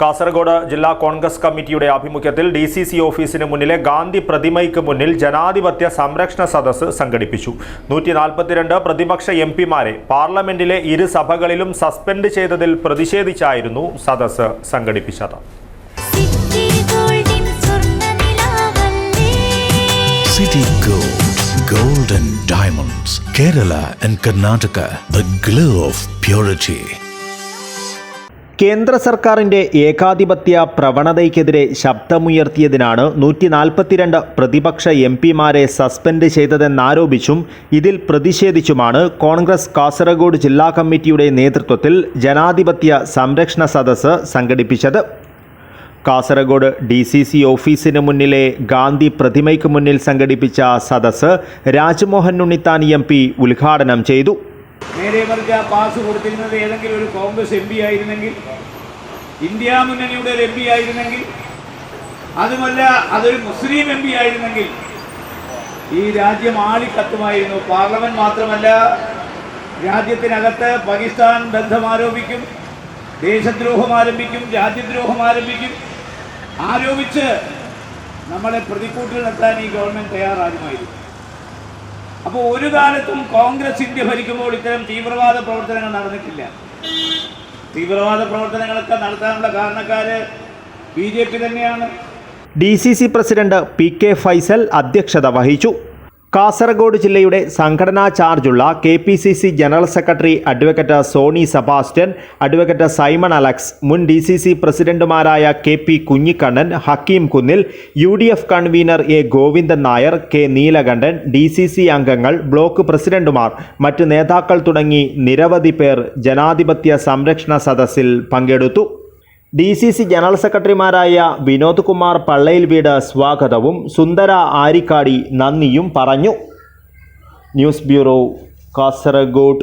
കാസർഗോഡ് ജില്ലാ കോൺഗ്രസ് കമ്മിറ്റിയുടെ ആഭിമുഖ്യത്തിൽ ഡി സി സി ഓഫീസിന് മുന്നിലെ ഗാന്ധി പ്രതിമയ്ക്ക് മുന്നിൽ ജനാധിപത്യ സംരക്ഷണ സദസ്സ് സംഘടിപ്പിച്ചു. നൂറ്റി നാൽപ്പത്തിരണ്ട് പ്രതിപക്ഷ എം പിമാരെ പാർലമെന്റിലെ ഇരു സഭകളിലും സസ്പെൻഡ് ചെയ്തതിൽ പ്രതിഷേധിച്ചായിരുന്നു സദസ്സ് സംഘടിപ്പിച്ചത്. City Gold, Gold and Diamonds, Kerala and Karnataka, the glow of purity. കേന്ദ്ര സർക്കാരിന്റെ ഏകാധിപത്യ പ്രവണതയ്ക്കെതിരെ ശബ്ദമുയർത്തിയതിനാണ് നൂറ്റി നാൽപ്പത്തിരണ്ട് പ്രതിപക്ഷ എം പിമാരെ സസ്പെൻഡ് ചെയ്തതെന്നാരോപിച്ചും ഇതിൽ പ്രതിഷേധിച്ചുമാണ് കോൺഗ്രസ് കാസർഗോഡ് ജില്ലാ കമ്മിറ്റിയുടെ നേതൃത്വത്തിൽ ജനാധിപത്യ സംരക്ഷണ സദസ്സ് സംഘടിപ്പിച്ചത്. കാസർഗോഡ് ഡി സി സി ഓഫീസിന് മുന്നിലെ ഗാന്ധി പ്രതിമയ്ക്ക് മുന്നിൽ സംഘടിപ്പിച്ച സദസ്സ് രാജ്മോഹൻ ഉണ്ണിത്താൻ എം പി ഉദ്ഘാടനം ചെയ്തു. നേരെ മറിച്ച് ആ പാസ് കൊടുത്തിരുന്നത് ഏതെങ്കിലും ഒരു കോൺഗ്രസ് എം പി ആയിരുന്നെങ്കിൽ ഇന്ത്യ മുന്നണിയുടെ ഒരു എം പി ആയിരുന്നെങ്കിൽ അതുമല്ല അതൊരു മുസ്ലിം എം പി ആയിരുന്നെങ്കിൽ ഈ രാജ്യം ആളിക്കത്തുമായിരുന്നു. പാർലമെന്റ് മാത്രമല്ല രാജ്യത്തിനകത്ത് പാകിസ്ഥാൻ ബന്ധം ആരോപിക്കും ദേശദ്രോഹം ആരംഭിക്കും രാജ്യദ്രോഹം ആരംഭിക്കും. ആരോപിച്ച് നമ്മളെ പ്രതിക്കൂട്ടിൽ നിർത്താൻ ഈ ഗവൺമെന്റ് തയ്യാറാകുമായിരുന്നു. അപ്പോൾ ഒരു കാലത്തും കോൺഗ്രസ് ഇന്ത്യ ഭരിക്കുമ്പോൾ ഇത്തരം തീവ്രവാദ പ്രവർത്തനങ്ങൾ നടന്നിട്ടില്ല. തീവ്രവാദ പ്രവർത്തനങ്ങളൊക്കെ നടത്താനുള്ള കാരണക്കാര് ബി തന്നെയാണ്. D C C president P K Faisal അധ്യക്ഷത വഹിച്ചു. കാസർഗോഡ് ജില്ലയുടെ സംഘടനാ ചാർജുള്ള K P C C general secretary advocate Sony Sebastian advocate Simon Alex മുൻ ഡി സി സി പ്രസിഡന്റുമാരായ K P Kunhikannan Hakeem Kunnil U D F convener A Govindan Nair K Neelakantan D C C അംഗങ്ങൾ block പ്രസിഡന്റുമാർ മറ്റ് നേതാക്കൾ തുടങ്ങി നിരവധി പേർ ജനാധിപത്യ സംരക്ഷണ സദസ്സിൽ പങ്കെടുത്തു. ഡി സി സി ജനറൽ സെക്രട്ടറിമാരായ വിനോദ് കുമാർ പള്ളയിൽ വീട് സ്വാഗതവും സുന്ദര ആരിക്കാടി നന്ദിയും പറഞ്ഞു. News bureau Kasaragod.